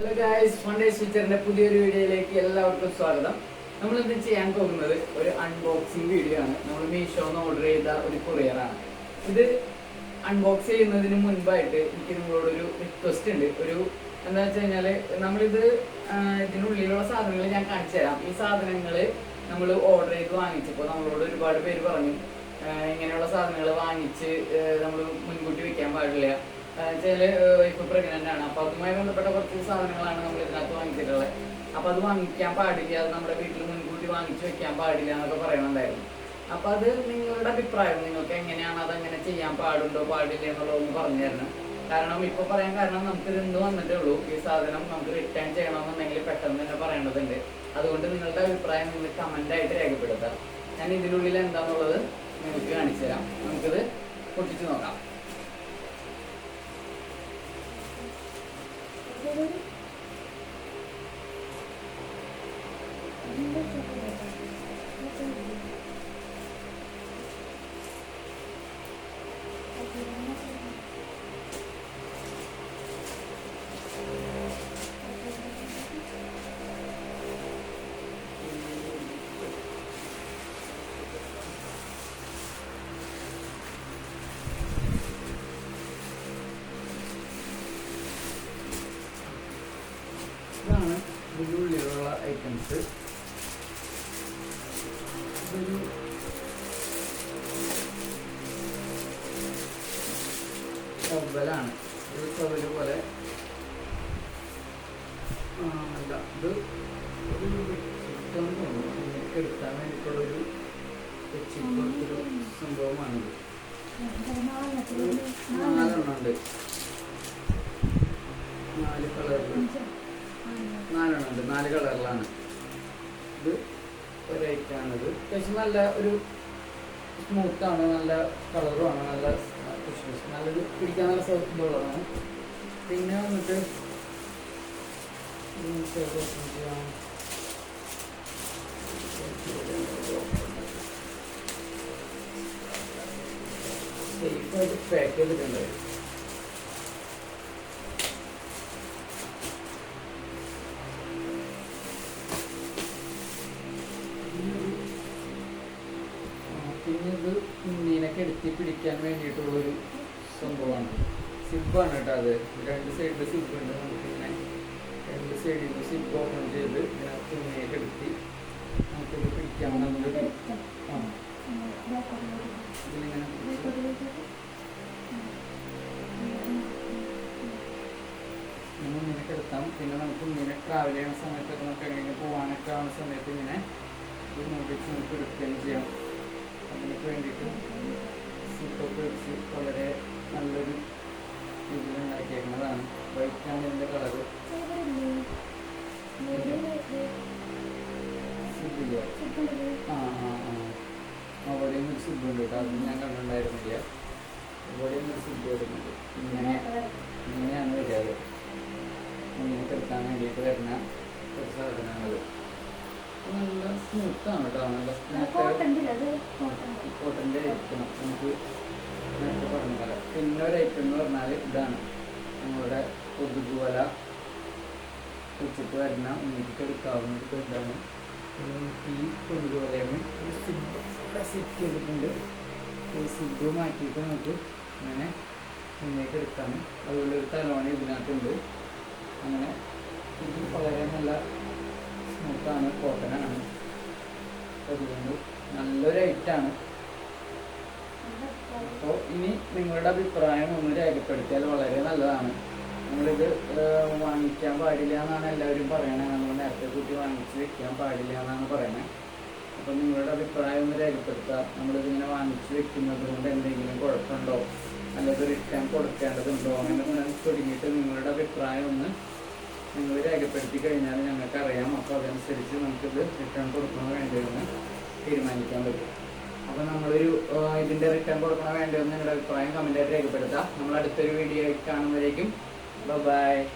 Hello guys one സ്വിച്ചറിന്റെ പുതിയൊരു വീഡിയോയിലേക്ക് എല്ലാവർക്കും സ്വാഗതം. നമ്മൾ ഇന്ന് ചെയ്യാൻ പോകുന്നത്? ഒരു അൺബോക്സിംഗ് വീഡിയോ ആണ്. നമ്മൾ മീഷോന്ന് ഓർഡർ ചെയ്ത ഒരു കൊറിയറാണ് ഇത് അൺബോക്സ് ചെയ്യുന്നതിന് മുൻപായിട്ട് എനിക്ക് നിങ്ങളോട് ഒരു റിക്വസ്റ്റ് ഉണ്ട്. ഒരു എന്താ വെച്ച് കഴിഞ്ഞാൽ നമ്മളിത് ഇതിനുള്ളിലുള്ള സാധനങ്ങൾ ഞാൻ കാണിച്ചു തരാം. ഈ സാധനങ്ങൾ നമ്മൾ ഓർഡർ ചെയ്ത് വാങ്ങിച്ചപ്പോൾ നമ്മളോട് ഒരുപാട് പേര് പറഞ്ഞു ഇങ്ങനെയുള്ള സാധനങ്ങൾ വാങ്ങിച്ച് നമ്മൾ മുൻകൂട്ടി വെക്കാൻ പാടില്ല. ചില ഇപ്പൊ പ്രഗ്നന്റ് ആണ്. അപ്പൊ അതുമായി ബന്ധപ്പെട്ട കുറച്ച് സാധനങ്ങളാണ് നമ്മൾ ഇതിനകത്ത് വാങ്ങിച്ചിട്ടുള്ളത്. അപ്പൊ അത് വാങ്ങിക്കാൻ പാടില്ല. അത് നമ്മുടെ വീട്ടിൽ മുൻകൂട്ടി വാങ്ങിച്ചു വെക്കാൻ പാടില്ല എന്നൊക്കെ പറയണുണ്ടായിരുന്നു. അപ്പൊ അത് നിങ്ങളുടെ അഭിപ്രായം. നിങ്ങൾക്ക് എങ്ങനെയാണ് അത് അങ്ങനെ ചെയ്യാൻ പാടുണ്ടോ പാടില്ല എന്നുള്ളതൊന്ന് പറഞ്ഞു തരണം. കാരണം ഇപ്പൊ പറയാൻ കാരണം നമുക്ക് ഇതെന്ത് വന്നിട്ടേ ഉള്ളൂ. ഈ സാധനം നമുക്ക് റിട്ടേൺ ചെയ്യണമെന്നുണ്ടെങ്കിൽ പെട്ടെന്ന് തന്നെ പറയേണ്ടതുണ്ട്. അതുകൊണ്ട് നിങ്ങളുടെ അഭിപ്രായം നിങ്ങൾ കമന്റ് ആയിട്ട് രേഖപ്പെടുത്താം. ഞാൻ ഇതിനുള്ളിൽ എന്താന്നുള്ളത് നിങ്ങൾക്ക് കാണിച്ചു തരാം. നമുക്കിത് പൊട്ടിച്ചു നോക്കാം. ഇതാണ് ഇതിന്റെ ഉള്ളിലുള്ള ഐറ്റംസ് ഇതൊരു ചവലാണ് ഒരു ചവൽ പോലെ. അല്ല ഇത് ഒരു ചിക്കൻ തോന്നുന്നു ഇതിലേക്ക് എടുക്കാൻ വേണ്ടിയിട്ടുള്ളൊരു വെച്ചിട്ടുള്ളൊരു സംഭവമാണിത് നാലെണ്ണുണ്ട് നാല് കളറിൽ നാലെണ്ണുണ്ട് നാല് കളറിലാണ്. ഇത് ഒരു അത്യാവശ്യം നല്ല ഒരു സ്മൂത്താണ് നല്ല കളറുമാണ് നല്ല നല്ലൊരു പിടിക്കാൻ നല്ല സൗകര്യമുള്ളതാണ് പിന്നെ വന്നിട്ട്. സേഫായിട്ട് പാക്ക് ചെയ്തിട്ടുണ്ട്. ഒരു വേണ്ടിയിട്ടുള്ളൊരു സംഭവമാണ്. സിബാണ് കേട്ടോ അത്. രണ്ട് സൈഡിൽ സിബ് ഉണ്ട് നമുക്കിങ്ങനെ രണ്ട് സൈഡിൽ സിബ് ഓപ്പൺ ചെയ്ത് ഇതിനകത്ത് മീനൊക്കെ എടുത്തി നമുക്കിത് പിടിക്കാൻ ആ. നമ്മൾ മീനൊക്കെ എടുത്താം പിന്നെ നമുക്ക് ഇങ്ങനെ ട്രാവൽ ചെയ്യുന്ന സമയത്തൊക്കെ നമുക്ക് എങ്ങനെ പോകാനൊക്കെ ആവുന്ന സമയത്ത് ഇങ്ങനെ നമുക്ക് എടുക്കുകയും ചെയ്യാം. ആ ആ ആ. അവിടെയും ഒരു സിബ് ഉണ്ട് കേട്ടോ. അത് ഞാൻ കണ്ടിട്ടുണ്ടായിരുന്നില്ല. ഇവിടെയും ഒരു സിബ് വരുന്നുണ്ട്. ഇങ്ങനെ ഇങ്ങനെയാണ് വരിക. അത് ഇങ്ങനെ എടുക്കാൻ വേണ്ടിയിട്ട് വരുന്ന ഒരു സാധനങ്ങൾ. നല്ല സ്മൂത്താണ് കേട്ടോ. നല്ല സ്മൂത്ത് കോട്ടന്റെ ഐറ്റം നമുക്ക് നേരത്തെ പറഞ്ഞു തരാം. പിന്നെ ഒരു ഐറ്റം എന്ന് പറഞ്ഞാൽ ഇതാണ്. നമ്മളുടെ കൊതുക് വല വെച്ചിട്ട് വരുന്ന ഉണ്ണിക്ക് എടുക്കാവുന്ന ഇതാണ്. ഈ കൊതുക് വലയാണ് ഒരു സിബ് സെറ്റ് ചെയ്തിട്ടുണ്ട്. ഈ സിബ് മാറ്റിയിട്ട് നമുക്ക് ഇങ്ങനെ മുന്നേക്ക് എടുക്കാം. അതുപോലെ ഒരു തലോണ ഇതിനകത്തുണ്ട്. അങ്ങനെ ഇത് വളരെ നല്ല സ്മൂത്താണ് കോട്ടനാണ് അതുകൊണ്ട് നല്ലൊരു ഐറ്റാണ് അപ്പോൾ ഇനി നിങ്ങളുടെ അഭിപ്രായം ഒന്ന് രേഖപ്പെടുത്തിയാൽ വളരെ നല്ലതാണ്. നമ്മളിത് വാങ്ങിക്കാൻ പാടില്ല എന്നാണ് എല്ലാവരും പറയണത് നമ്മൾ നേരത്തെ കൂട്ടി വാങ്ങിച്ച് വെക്കാൻ പാടില്ല എന്നാണ് പറയണത് അപ്പം നിങ്ങളുടെ അഭിപ്രായം ഒന്ന് രേഖപ്പെടുത്താം നമ്മളിതിങ്ങനെ വാങ്ങിച്ച് വെക്കുന്നത് കൊണ്ട് എന്തെങ്കിലും കുഴപ്പമുണ്ടോ? അല്ലെങ്കിൽ റിട്ടേൺ കൊടുക്കേണ്ടതുണ്ടോ? അങ്ങനെ തുടങ്ങിയിട്ട് നിങ്ങളുടെ അഭിപ്രായം ഒന്ന് നിങ്ങൾ രേഖപ്പെടുത്തി കഴിഞ്ഞാൽ ഞങ്ങൾക്ക് അറിയാം അപ്പോൾ അതനുസരിച്ച് നമുക്കിത് റിട്ടേൺ കൊടുക്കണോ വേണ്ടതെന്ന് തീരുമാനിക്കാൻ പറ്റും. അപ്പോൾ നമ്മളൊരു ഇതിന്റെ റിട്ടേൺ കൊടുക്കണോ വേണ്ടതെന്ന് നിങ്ങളുടെ അഭിപ്രായം കമന്റായിട്ട് രേഖപ്പെടുത്താം നമ്മൾ അടുത്തൊരു വീഡിയോ കാണുമ്പോഴേക്കും Bye-bye.